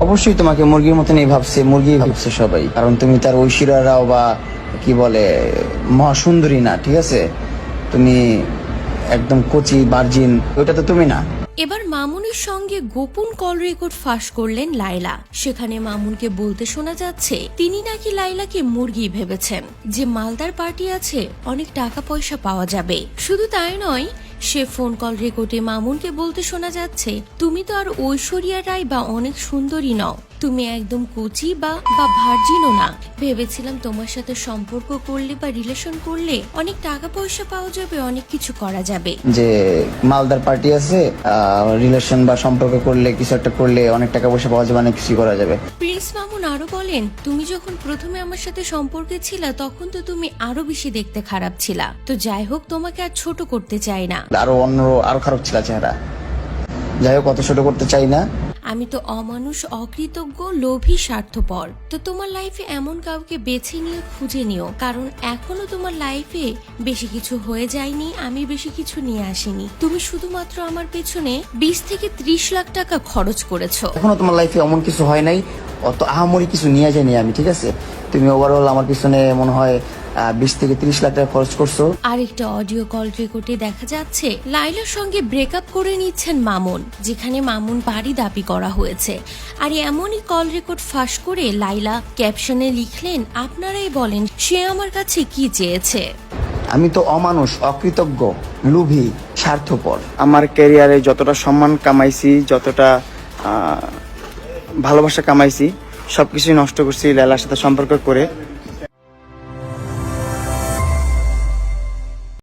অবশ্যই তোমাকে মুরগির মতনই ভাবছে মুরগি ভাবছে সবাই। কারণ তুমি তার ঐশ্বর্যা রাও বা কি বলে, মহাসুন্দরী না, ঠিক আছে? তুমি একদম কচি, বার্জিন, ওইটা তো তুমি না। এবার মামুনের সঙ্গে গোপন কল রেকর্ড ফাঁস করলেন লাইলা সেখানে মামুনকে বলতে শোনা যাচ্ছে, তিনি নাকি লাইলাকে মুরগি ভেবেছেন। যে মালদার পার্টি আছে, অনেক টাকা পয়সা পাওয়া যাবে। শুধু তাই নয় সে ফোন কল রেকর্ডে মামুনকে বলতে শোনা যাচ্ছে তুমি তো আর ঐশ্বরিয়া রায় বা অনেক সুন্দরী নও। তুমি একদম কুচি বা বা ভার্জিনও না। ভেবেছিলাম তোমার সাথে সম্পর্ক করলে বা রিলেশন করলে অনেক টাকা পয়সা পাওয়া যাবে অনেক কিছু করা যাবে। যে মালদার পার্টি আছে রিলেশন বা সম্পর্ক করলে কিছু একটা করলে অনেক টাকা পয়সা পাওয়া যাবে অনেক কিছু করা যাবে। প্রিন্স মামুন আরও বলেন তুমি যখন প্রথমে আমার সাথে সম্পর্কে ছিলা তখন তো তুমি আরও বেশি দেখতে খারাপ ছিলা। তো যাই হোক তোমাকে আর ছোট করতে চাই না। আরও অন্য আরও খারাপ ছিল চেহারা। যাই হোক অত ছোট করতে চাই না। আমি তো অমানুষ অকৃতজ্ঞ লোভী স্বার্থপর। তো তোমার লাইফে এমন কাউকে বেছে নিয়ে খুঁজে নিও। কারণ এখনও তোমার লাইফে বেশি কিছু হয়ে যায়নি আমি বেশি কিছু নিয়ে আসিনি। তুমি শুধুমাত্র আমার পেছনে বিশ থেকে ত্রিশ লাখ টাকা খরচ করেছ। এখনও তোমার লাইফে এমন কিছু হয় নাই। অত আহামরি কিছু নিয়ে যায়নি আমি ঠিক আছে? তুমি ওভারঅল আমার পিছনে মনে হয় বিশ থেকে তিরিশ লাখ টাকা খরচ করছ। আরেকটা অডিও কল রেকর্ডে দেখা যাচ্ছে লাইলার সঙ্গে ব্রেকআপ করে নিচ্ছেন মামুন যেখানে মামুন বাড়ি দাবি করা হয়েছে। আর এমনই কল রেকর্ড ফাঁস করে লাইলা ক্যাপশনে লিখলেন আপনারাই বলেন সে আমার কাছে কি চেয়েছে? আমি তো অমানুষ অকৃতজ্ঞ লুভি স্বার্থপর। আমার ক্যারিয়ারে যতটা সম্মান কামাইছি যতটা ভালোবাসা কামাইছি সব কিছুই নষ্ট করছি লেলার সাথে সম্পর্ক করে।